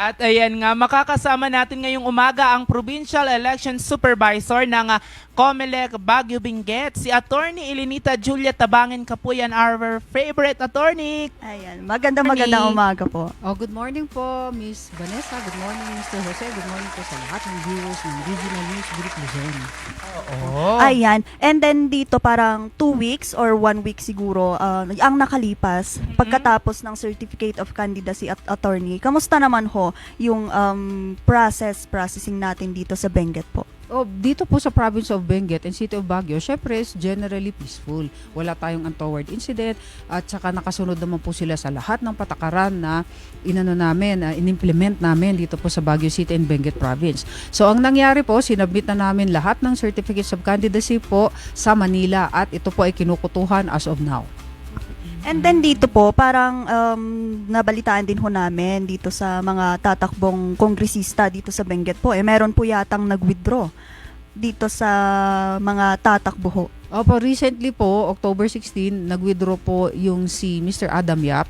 At ayan nga, makakasama natin ngayong umaga ang Provincial Election Supervisor ng ah, COMELEC Baguio Benguet, si Attorney Elenita Julia Tabangin Kapuyan, our favorite attorney. Ayan, maganda magandang Attorney. umaga po. Oh, good morning po, Miss Vanessa. Good morning, Mr. Jose. Good morning po sa lahat ng viewers ng Regional News Group Luzon. Oo. Ayan, and then dito parang two weeks or one week siguro uh, ang nakalipas pagkatapos ng Certificate of Candidacy at Attorney. Kamusta naman ho yung um, process, processing natin dito sa Benguet po? Oh, dito po sa province of Benguet and City of Baguio, syempre is generally peaceful. Wala tayong untoward incident at saka nakasunod naman po sila sa lahat ng patakaran na inano namin, uh, inimplement namin dito po sa Baguio City and Benguet Province. So ang nangyari po, sinabit na namin lahat ng certificates of candidacy po sa Manila at ito po ay kinukutuhan as of now. And then dito po, parang um, nabalitaan din ho namin dito sa mga tatakbong kongresista dito sa Benguet po. Eh, meron po yatang nag-withdraw dito sa mga tatakbo ho. Opo, recently po, October 16, nag-withdraw po yung si Mr. Adam Yap.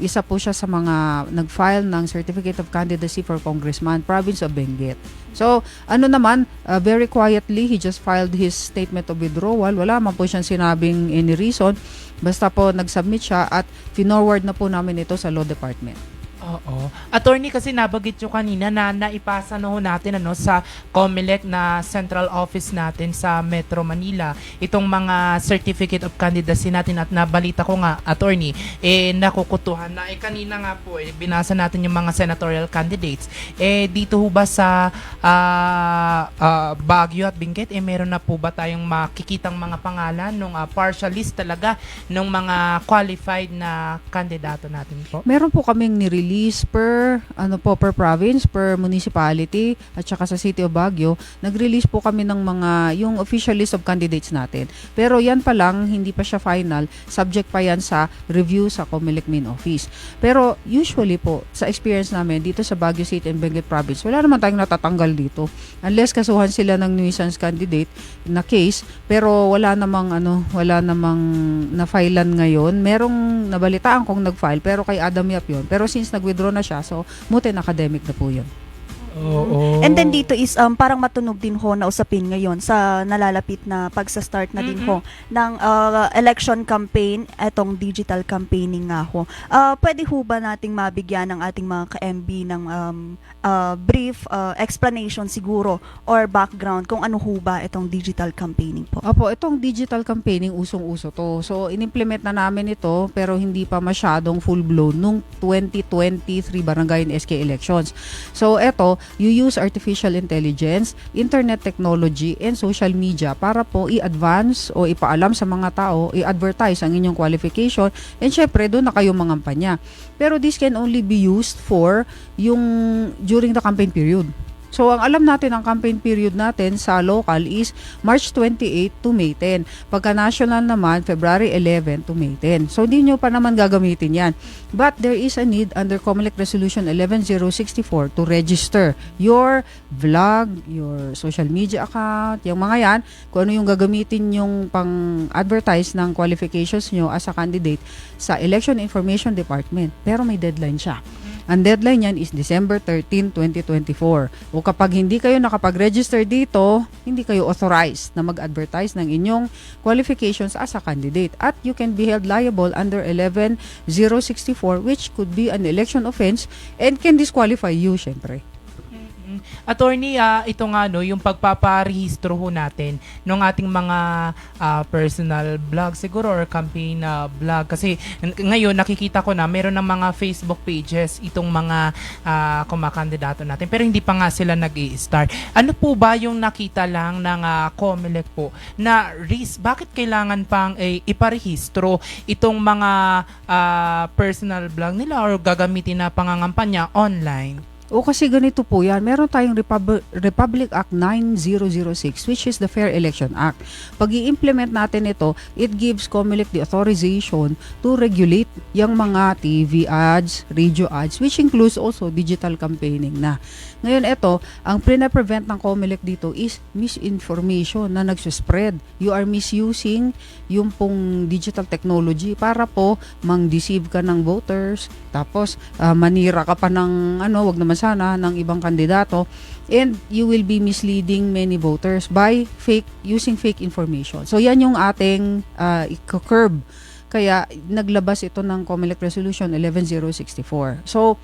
Isa po siya sa mga nag-file ng Certificate of Candidacy for Congressman, Province of Benguet. So, ano naman, uh, very quietly, he just filed his statement of withdrawal. Wala man po siyang sinabing any reason. Basta po nag-submit siya at finorward na po namin ito sa Law Department. Oo. Attorney, kasi nabagit nyo kanina na naipasa na ho natin ano, sa COMELEC na central office natin sa Metro Manila itong mga certificate of candidacy natin at nabalita ko nga, attorney, eh nakukutuhan na. Eh kanina nga po, eh, binasa natin yung mga senatorial candidates. Eh dito ho ba sa ah, ah, Baguio at Benguet, eh meron na po ba tayong makikitang mga pangalan nung ah, partial list talaga ng mga qualified na kandidato natin po? Meron po kaming ni-release per ano po per province, per municipality at saka sa City of Baguio, nag-release po kami ng mga yung official list of candidates natin. Pero yan pa lang hindi pa siya final, subject pa yan sa review sa Comelec main office. Pero usually po sa experience namin dito sa Baguio City and Benguet province, wala naman tayong natatanggal dito. Unless kasuhan sila ng nuisance candidate na case, pero wala namang ano, wala namang na-filean ngayon. Merong nabalitaan kong nag-file pero kay Adam Yap yun. Pero since nag-withdraw na siya, so mutin academic na po yun. Oo. And then dito is um, parang matunog din ho na usapin ngayon sa nalalapit na pagsa-start na din ho ng uh, election campaign, etong digital campaigning nga ho. Uh, pwede ho ba nating mabigyan ng ating mga ka-MB ng um, uh, brief uh, explanation siguro or background kung ano ho ba itong digital campaigning po? Opo, itong digital campaigning usong-uso to. So, inimplement na namin ito pero hindi pa masyadong full-blown nung 2023 barangay and SK elections. So, eto, you use artificial intelligence, internet technology, and social media para po i-advance o ipaalam sa mga tao, i-advertise ang inyong qualification, and syempre, doon na kayo mangampanya. Pero this can only be used for yung during the campaign period. So, ang alam natin, ang campaign period natin sa local is March 28 to May 10. Pagka national naman, February 11 to May 10. So, hindi nyo pa naman gagamitin yan. But there is a need under Comelec Resolution 11064 to register your vlog, your social media account, yung mga yan, kung ano yung gagamitin yung pang-advertise ng qualifications nyo as a candidate sa Election Information Department. Pero may deadline siya. Ang deadline niyan is December 13, 2024. O kapag hindi kayo nakapag-register dito, hindi kayo authorized na mag-advertise ng inyong qualifications as a candidate. At you can be held liable under 11064 which could be an election offense and can disqualify you, syempre. Attorney, ah, ito nga no, yung pagpaparehistro ho natin ng ating mga ah, personal blog siguro or campaign na blog kasi ngayon nakikita ko na meron ng mga Facebook pages itong mga ah, kumakandidato natin. Pero hindi pa nga sila nag start Ano po ba yung nakita lang ng ah, COMELEC po na risk bakit kailangan pang eh, iparehistro itong mga ah, personal blog nila or gagamitin na pangangampanya online? O kasi ganito po yan, meron tayong Repub- Republic Act 9006 which is the Fair Election Act. Pag i-implement natin ito, it gives COMELEC the authorization to regulate yung mga TV ads, radio ads, which includes also digital campaigning na. Ngayon ito, ang pre-prevent ng COMELEC dito is misinformation na nagsuspread. You are misusing yung pong digital technology para po mang-deceive ka ng voters, tapos ah, manira ka pa ng ano, wag naman sana ng ibang kandidato and you will be misleading many voters by fake using fake information. So yan yung ating uh, curb. Kaya naglabas ito ng COMELEC Resolution 11064. So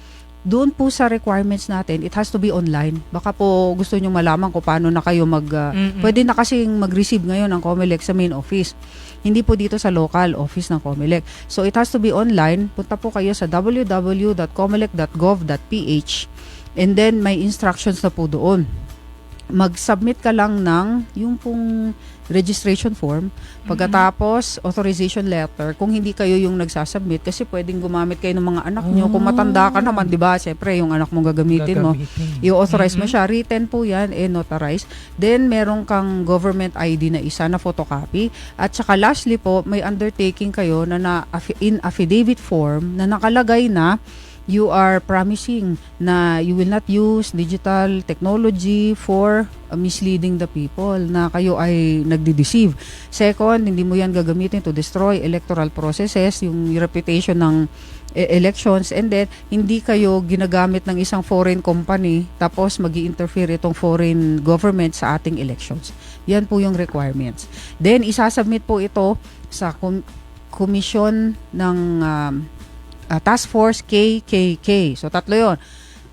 doon po sa requirements natin, it has to be online. Baka po gusto nyo malaman kung paano na kayo mag... uh. Pwede na kasing mag-receive ngayon ng COMELEC sa main office. Hindi po dito sa local office ng COMELEC. So it has to be online. Punta po kayo sa www.comelec.gov.ph and then may instructions na po doon. Mag-submit ka lang ng yung pong registration form. Pagkatapos, authorization letter. Kung hindi kayo yung nagsasubmit, kasi pwedeng gumamit kayo ng mga anak nyo. Kung matanda ka naman, di ba? Siyempre, yung anak mo gagamitin mo. Gagamitin. I-authorize mo Mhm. siya. Written po yan and notarized. Then, meron kang government ID na isa na photocopy. At saka lastly po, may undertaking kayo na, na in affidavit form na nakalagay na you are promising na you will not use digital technology for uh, misleading the people na kayo ay nagdi-deceive. Second, hindi mo yan gagamitin to destroy electoral processes, yung reputation ng e- elections and then hindi kayo ginagamit ng isang foreign company tapos mag interfere itong foreign government sa ating elections. Yan po yung requirements. Then isasubmit po ito sa commission ng um, uh, Task Force KKK. So tatlo 'yon.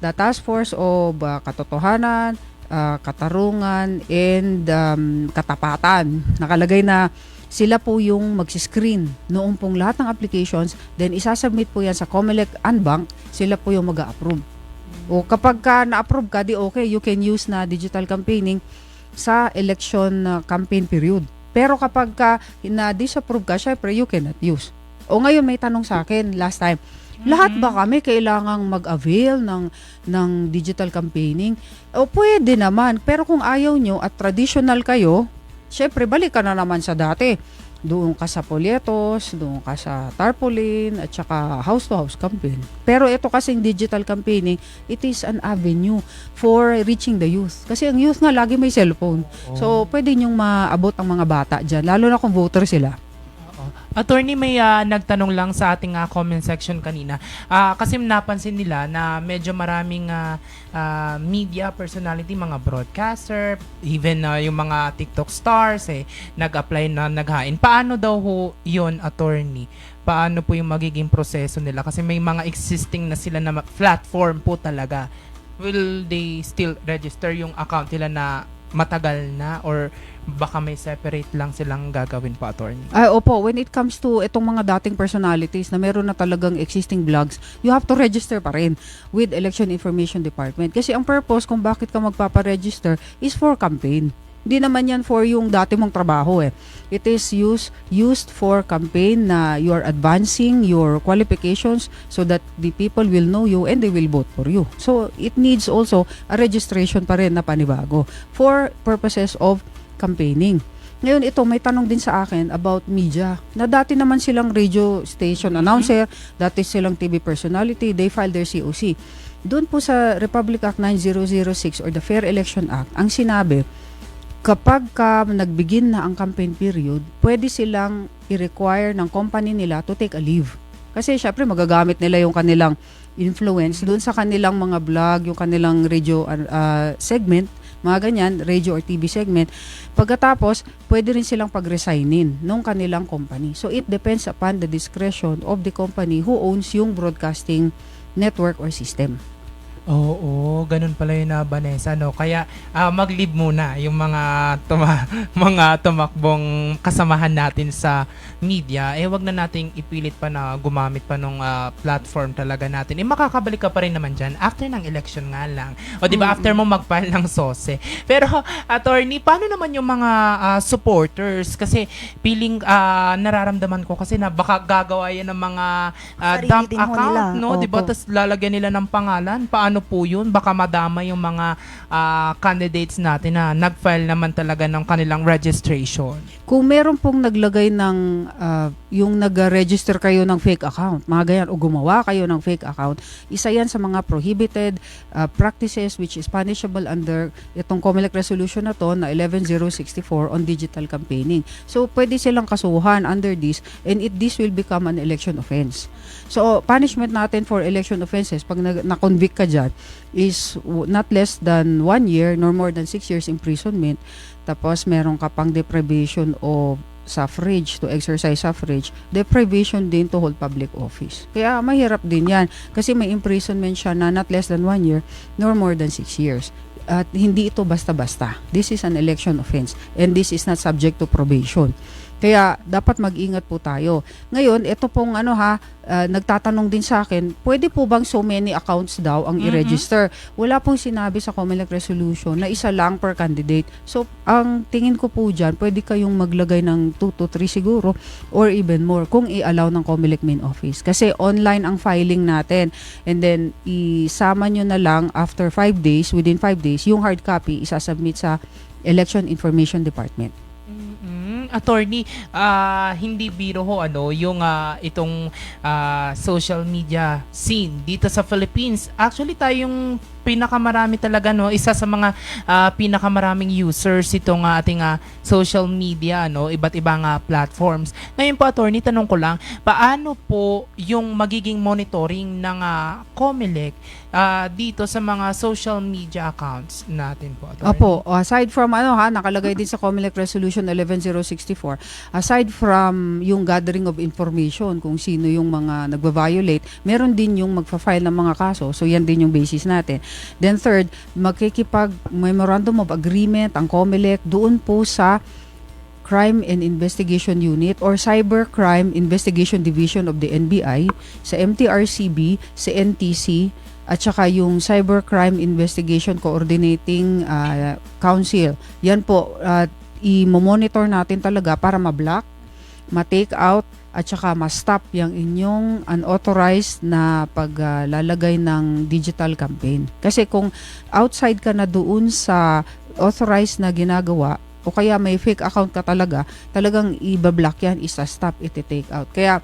The Task Force of uh, Katotohanan, uh, Katarungan and um, Katapatan. Nakalagay na sila po yung magsiscreen noong pong lahat ng applications, then isasubmit po yan sa COMELEC and Bank, sila po yung mag-approve. O kapag ka na-approve ka, di okay, you can use na digital campaigning sa election campaign period. Pero kapag ka na-disapprove ka, syempre you cannot use. O ngayon may tanong sa akin last time, lahat ba kami kailangang mag-avail ng ng digital campaigning? O pwede naman, pero kung ayaw nyo at traditional kayo, syempre balik ka na naman sa dati. Doon ka sa polyetos, doon ka sa tarpaulin, at saka house-to-house campaign. Pero ito kasing digital campaigning, it is an avenue for reaching the youth. Kasi ang youth nga lagi may cellphone. So, pwede nyong maabot ang mga bata dyan, lalo na kung voter sila. Attorney, may ah, nagtanong lang sa ating ah, comment section kanina. Ah, kasi napansin nila na medyo maraming ah, ah, media personality, mga broadcaster, even ah, yung mga TikTok stars, eh, nag-apply na naghain. Paano daw ho yun, attorney? Paano po yung magiging proseso nila? Kasi may mga existing na sila na platform po talaga. Will they still register yung account nila na matagal na or baka may separate lang silang gagawin po, attorney? Ay, opo, when it comes to itong mga dating personalities na meron na talagang existing blogs, you have to register pa rin with Election Information Department. Kasi ang purpose kung bakit ka magpaparegister is for campaign. Hindi naman yan for yung dati mong trabaho eh. It is used, used for campaign na you are advancing your qualifications so that the people will know you and they will vote for you. So, it needs also a registration pa rin na panibago for purposes of campaigning. Ngayon ito, may tanong din sa akin about media. Na dati naman silang radio station announcer, dati silang TV personality, they filed their COC. Doon po sa Republic Act 9006 or the Fair Election Act, ang sinabi, kapag ka nagbigin na ang campaign period, pwede silang i-require ng company nila to take a leave. Kasi syempre magagamit nila yung kanilang influence doon sa kanilang mga vlog, yung kanilang radio uh, segment, mga ganyan, radio or TV segment. Pagkatapos, pwede rin silang pag-resignin ng kanilang company. So it depends upon the discretion of the company who owns yung broadcasting network or system. Oo, ganun pala yun na Vanessa, no? Kaya ah, mag-leave muna yung mga tuma mga tumakbong kasamahan natin sa media. Eh, wag na nating ipilit pa na gumamit pa nung ah, platform talaga natin. Eh, makakabalik ka pa rin naman dyan after ng election nga lang. O, di ba, Mm-mm. after mo mag-file ng SOSE. Pero, attorney, paano naman yung mga ah, supporters? Kasi, feeling ah, nararamdaman ko kasi na baka gagawa yan ng mga Sarili dump account, nila. no? Di ba? Tapos lalagyan nila ng pangalan. Paano po yun? Baka madama yung mga ah, candidates natin na nag-file naman talaga ng kanilang registration. Kung meron pong naglagay ng ah, yung nag-register kayo ng fake account, mga ganyan, o gumawa kayo ng fake account, isa yan sa mga prohibited uh, practices which is punishable under itong COMELEC resolution na to na 11064 on digital campaigning. So, pwede silang kasuhan under this and it this will become an election offense. So, punishment natin for election offenses, pag na- na-convict ka dyan, is not less than one year nor more than six years imprisonment. Tapos, meron ka pang deprivation of suffrage, to exercise suffrage, deprivation din to hold public office. Kaya mahirap din yan kasi may imprisonment siya na not less than one year nor more than six years. At hindi ito basta-basta. This is an election offense and this is not subject to probation. Kaya dapat mag-ingat po tayo. Ngayon, ito pong ano ha, ah, nagtatanong din sa akin, pwede po bang so many accounts daw ang Mhm. i-register? Wala pong sinabi sa COMELEC resolution na isa lang per candidate. So, ang tingin ko po dyan, pwede kayong maglagay ng 2 to 3 siguro or even more kung i-allow ng COMELEC main office. Kasi online ang filing natin. And then, isama nyo na lang after 5 days, within 5 days, yung hard copy isasubmit sa Election Information Department. Attorney, ah, hindi biro ho ano yung ah, itong ah, social media scene dito sa Philippines. Actually tayong pinakamarami talaga no, isa sa mga ah, pinakamaraming users itong ah, ating ah, social media no, iba't ibang ah, platforms. Ngayon po attorney, tanong ko lang, paano po yung magiging monitoring ng ah, COMELEC ah, dito sa mga social media accounts natin po attorney? Opo, aside from ano ha, nakalagay din sa COMELEC Resolution 11064, aside from yung gathering of information kung sino yung mga nagva-violate, meron din yung magfa-file ng mga kaso. So yan din yung basis natin. Then third, magkikipag memorandum of agreement ang COMELEC doon po sa Crime and Investigation Unit or Cybercrime Investigation Division of the NBI, sa MTRCB, sa NTC, at saka yung Cybercrime Investigation Coordinating ah, Council. Yan po, at i-monitor natin talaga para ma-block, ma-take out, at saka ma-stop yung inyong unauthorized na paglalagay ng digital campaign. Kasi kung outside ka na doon sa authorized na ginagawa, o kaya may fake account ka talaga, talagang i-block yan, isa-stop, iti-take out. Kaya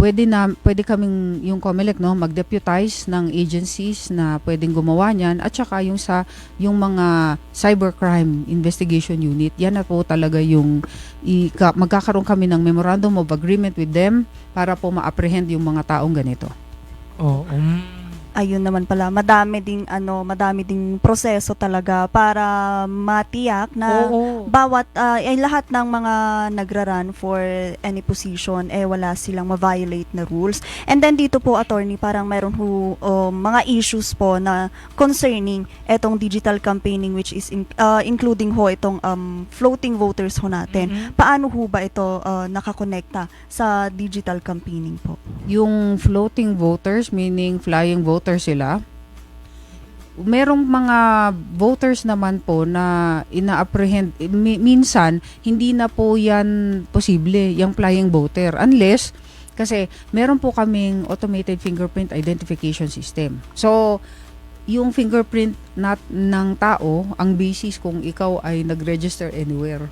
pwede na pwede kaming yung COMELEC no mag-deputize ng agencies na pwedeng gumawa niyan at saka yung sa yung mga cybercrime investigation unit yan na po talaga yung ika, magkakaroon kami ng memorandum of agreement with them para po ma-apprehend yung mga taong ganito. Oo. mm. Ayun naman pala, madami ding ano, madami ding proseso talaga para matiyak na Oo. bawat ah, ay lahat ng mga nagra-run for any position eh wala silang ma-violate na rules. And then dito po attorney parang meron ho oh, mga issues po na concerning etong digital campaigning which is in- ah, including ho itong um, floating voters ho natin. Mhm. Paano ho ba ito ah, nakakonekta sa digital campaigning po? Yung floating voters, meaning flying voters sila, merong mga voters naman po na ina-apprehend, eh, mi- minsan, hindi na po yan posible, yung flying voter. Unless, kasi meron po kaming automated fingerprint identification system. So, yung fingerprint nat ng tao, ang basis kung ikaw ay nag-register anywhere.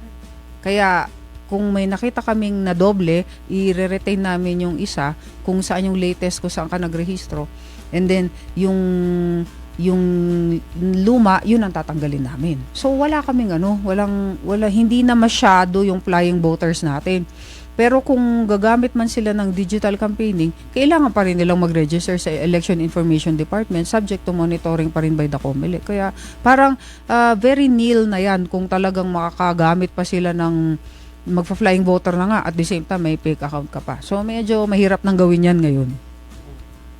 Kaya, kung may nakita kaming na doble, i-retain namin yung isa kung saan yung latest kung saan ka nagrehistro. And then, yung yung luma, yun ang tatanggalin namin. So, wala kaming ano, walang, wala, hindi na masyado yung flying voters natin. Pero kung gagamit man sila ng digital campaigning, kailangan pa rin nilang mag-register sa Election Information Department subject to monitoring pa rin by the COMELEC. Kaya parang ah, very nil na yan kung talagang makakagamit pa sila ng magfa-flying voter na nga at the same time may fake account ka pa. So medyo mahirap nang gawin yan ngayon.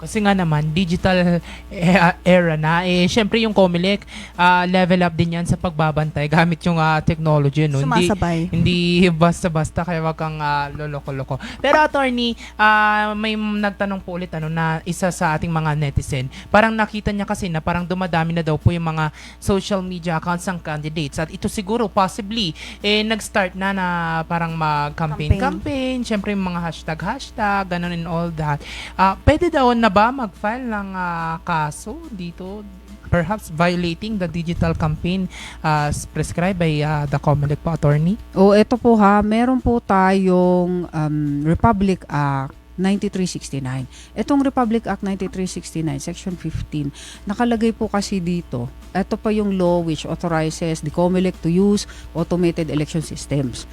Kasi nga naman, digital eh, era na. Eh, syempre yung Comelec, ah, level up din yan sa pagbabantay gamit yung ah, technology. No? Hindi, Sumasabay. hindi basta-basta kaya wag kang ah, loloko-loko. Pero attorney, ah, may nagtanong po ulit ano, na isa sa ating mga netizen. Parang nakita niya kasi na parang dumadami na daw po yung mga social media accounts ng candidates. At ito siguro possibly eh, nag-start na na parang mag-campaign-campaign. Syempre yung mga hashtag-hashtag, ganun and all that. Ah, pwede daw na ba mag-file ng ah, kaso dito? perhaps violating the digital campaign as prescribed by uh, the COMELEC po, attorney? O eto po ha, meron po tayong um, Republic Act 9369. Etong Republic Act 9369, Section 15, nakalagay po kasi dito, ito pa yung law which authorizes the COMELEC to use automated election systems.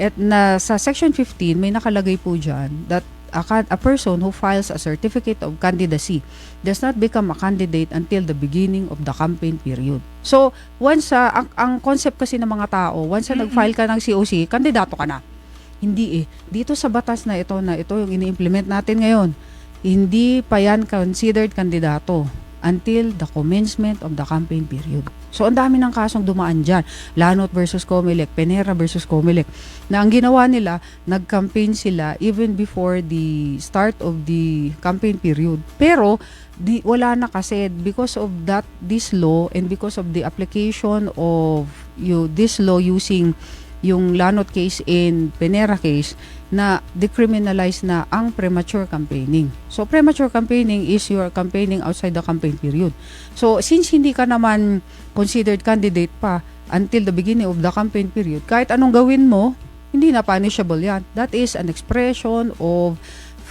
At na sa Section 15, may nakalagay po dyan that a, a person who files a certificate of candidacy does not become a candidate until the beginning of the campaign period. So, once sa ang, ang concept kasi ng mga tao, once na Mm-mm. nag-file ka ng COC, kandidato ka na. Hindi eh. Dito sa batas na ito na ito yung ini-implement natin ngayon, hindi pa yan considered kandidato until the commencement of the campaign period. So, ang dami ng kasong dumaan dyan. Lanot versus Comelec, Penera versus Comelec. Na ang ginawa nila, nag-campaign sila even before the start of the campaign period. Pero, di, wala na kasi because of that, this law and because of the application of you, this law using yung Lanot case and Penera case na decriminalize na ang premature campaigning. So premature campaigning is your campaigning outside the campaign period. So since hindi ka naman considered candidate pa until the beginning of the campaign period, kahit anong gawin mo, hindi na punishable yan. That is an expression of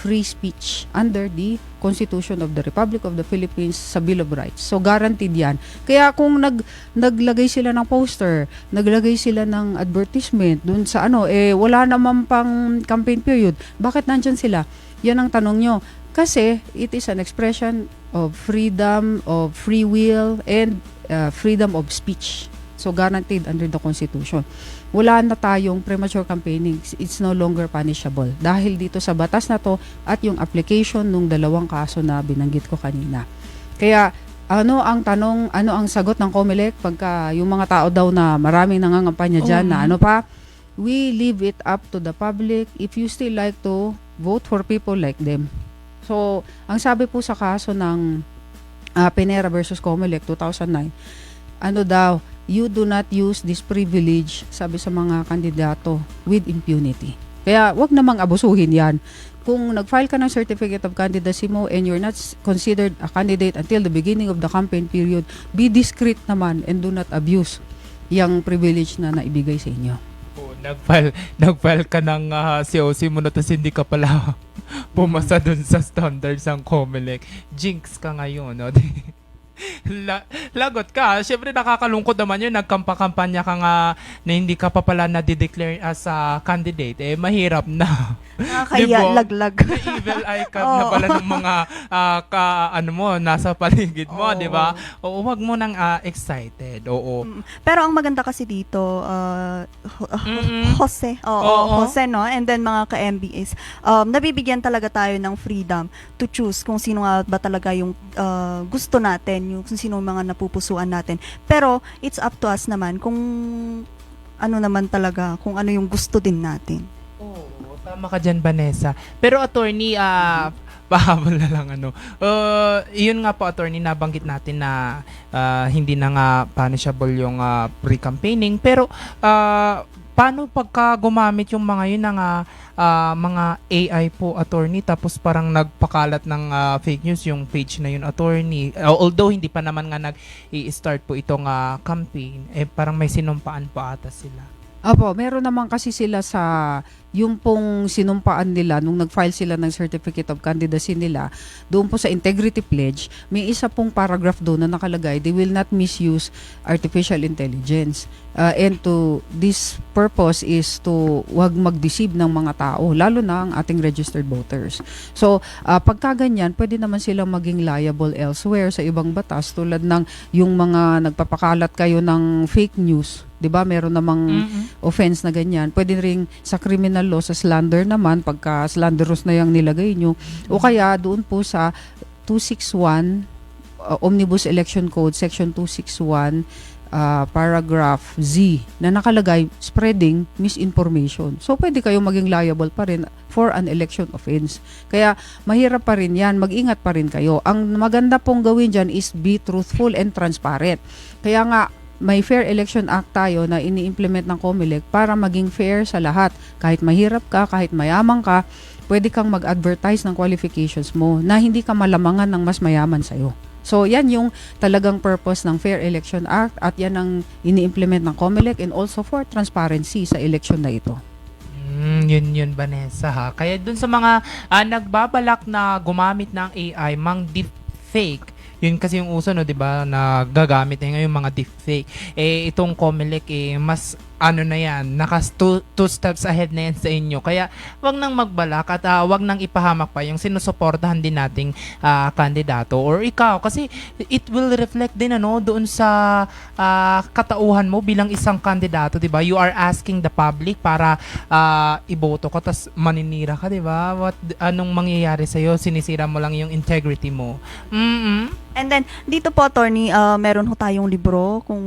free speech under the Constitution of the Republic of the Philippines sa Bill of Rights. So guaranteed yan. Kaya kung nag naglagay sila ng poster, naglagay sila ng advertisement dun sa ano, eh wala naman pang campaign period. Bakit nandyan sila? Yan ang tanong nyo. Kasi it is an expression of freedom, of free will, and uh, freedom of speech. So guaranteed under the Constitution. Wala na tayong premature campaigning. It's no longer punishable. Dahil dito sa batas na to at yung application nung dalawang kaso na binanggit ko kanina. Kaya ano ang tanong, ano ang sagot ng COMELEC pagka yung mga tao daw na maraming nangangampanya dyan na Oo. ano pa, we leave it up to the public if you still like to vote for people like them. So, ang sabi po sa kaso ng ah, Penera versus Comelec 2009, ano daw, you do not use this privilege, sabi sa mga kandidato, with impunity. Kaya wag namang abusuhin yan. Kung nag-file ka ng certificate of candidacy mo and you're not considered a candidate until the beginning of the campaign period, be discreet naman and do not abuse yung privilege na naibigay sa inyo. Oh, nag-file, nag-file ka ng ah, COC mo na tapos hindi ka pala pumasa dun sa standards ng COMELEC. Jinx ka ngayon, no? La- lagot ka. Siyempre nakakalungkot naman yun. Nagkampa-kampanya ka nga na hindi ka pa pala na-declare as a candidate. Eh, mahirap na. Nakakaya Diba? laglag. The evil eye ka na Oo. pala ng mga ah, ka, ano mo, nasa paligid mo, Oo. di ba? Oo, wag mo nang ah, excited. Oo. Pero ang maganda kasi dito, uh, Ho- Mm-mm. Jose, oo, Oo. Jose, no? And then mga ka-MBAs, um, nabibigyan talaga tayo ng freedom to choose kung sino nga ba talaga yung uh, gusto natin, yung kung sino mga napupusuan natin. Pero, it's up to us naman kung ano naman talaga, kung ano yung gusto din natin. Oo, tama ka dyan, Vanessa. Pero attorney, ah, pahabol na lang ano. Uh, yun nga po, attorney, nabanggit natin na ah, hindi na nga punishable yung ah, pre-campaigning. Pero, ah, paano pagka gumamit yung mga yun ng ah, mga AI po, attorney, tapos parang nagpakalat ng ah, fake news yung page na yun, attorney. Uh, although hindi pa naman nga nag-i-start po itong ah, campaign, eh parang may sinumpaan po ata sila. Apo, meron naman kasi sila sa yung pong sinumpaan nila nung nag-file sila ng certificate of candidacy nila, doon po sa integrity pledge, may isa pong paragraph doon na nakalagay, they will not misuse artificial intelligence. Uh, and to this purpose is to wag mag-deceive ng mga tao, lalo na ang ating registered voters. So, uh, pagka ganyan, pwede naman silang maging liable elsewhere sa ibang batas tulad ng yung mga nagpapakalat kayo ng fake news, 'di ba? Meron namang Mm-mm. offense na ganyan. Pwede ring sa criminal law, sa slander naman, pagka slanderous na yung nilagay nyo. O kaya doon po sa 261 uh, Omnibus Election Code, Section 261, uh, paragraph Z, na nakalagay spreading misinformation. So, pwede kayo maging liable pa rin for an election offense. Kaya, mahirap pa rin yan. Mag-ingat pa rin kayo. Ang maganda pong gawin dyan is be truthful and transparent. Kaya nga, may Fair Election Act tayo na ini-implement ng COMELEC para maging fair sa lahat. Kahit mahirap ka, kahit mayaman ka, pwede kang mag-advertise ng qualifications mo na hindi ka malamangan ng mas mayaman sa'yo. So yan yung talagang purpose ng Fair Election Act at yan ang ini-implement ng COMELEC and also for transparency sa election na ito. Mm, yun yun Vanessa ha. Kaya dun sa mga ah, nagbabalak na gumamit ng AI, mang deepfake, yun kasi yung uso no, 'di ba, na gagamit eh ngayon mga deepfake. Eh itong Comelec eh mas ano na yan, naka two, two steps ahead na yan sa inyo. Kaya wag nang magbalak at ah, wag nang ipahamak pa yung sinusuportahan din nating ah, kandidato or ikaw kasi it will reflect din ano doon sa ah, katauhan mo bilang isang kandidato, 'di ba? You are asking the public para ah, iboto ka tas maninira ka, 'di ba? What anong mangyayari sa Sinisira mo lang yung integrity mo. Mm. And then, dito po, attorney, ah, meron ho tayong libro kung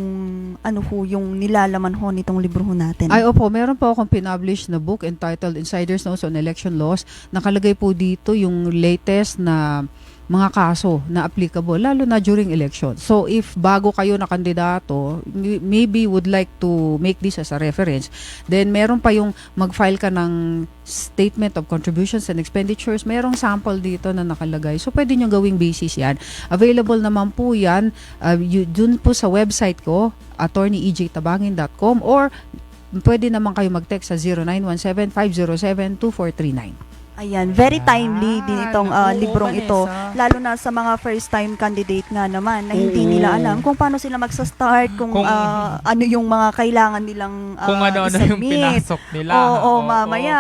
ano ho yung nilalaman ho nitong libro ho natin. Ay, opo, meron po akong pinublish na book entitled Insider's Notes on Election Laws. Nakalagay po dito yung latest na mga kaso na applicable, lalo na during election. So, if bago kayo na kandidato, maybe would like to make this as a reference, then meron pa yung mag-file ka ng statement of contributions and expenditures. Merong sample dito na nakalagay. So, pwede nyo gawing basis yan. Available naman po yan uh, dun po sa website ko, attorneyejtabangin.com or pwede naman kayo mag-text sa 0917-507-2439. Ayan, very timely din itong ah, oo, librong ito. Vanessa. Lalo na sa mga first time candidate nga naman na hindi nila alam kung paano sila magsa-start, kung, Kung- ah, ano yung mga kailangan nilang ah, Kung ano-ano yung isubmit. pinasok nila. Oo, oo, mamaya.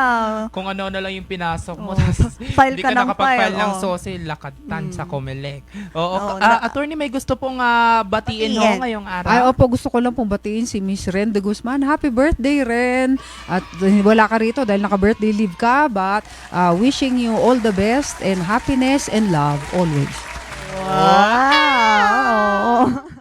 Kung ano-ano lang yung pinasok mo. Oo. tapos File Hindi ka ka ng nakapag-file file. ng oo. SOSI, lakatan Mm. sa Comelec. Oo, Oo, ah, na- attorney, may gusto pong ah, batiin ho Batiin. ngayong araw. Ay, opo, gusto ko lang pong batiin si Miss Ren de Guzman. Happy birthday, Ren! At uh, wala ka rito dahil naka-birthday leave ka, but uh, wishing you all the best and happiness and love always. Wow! wow.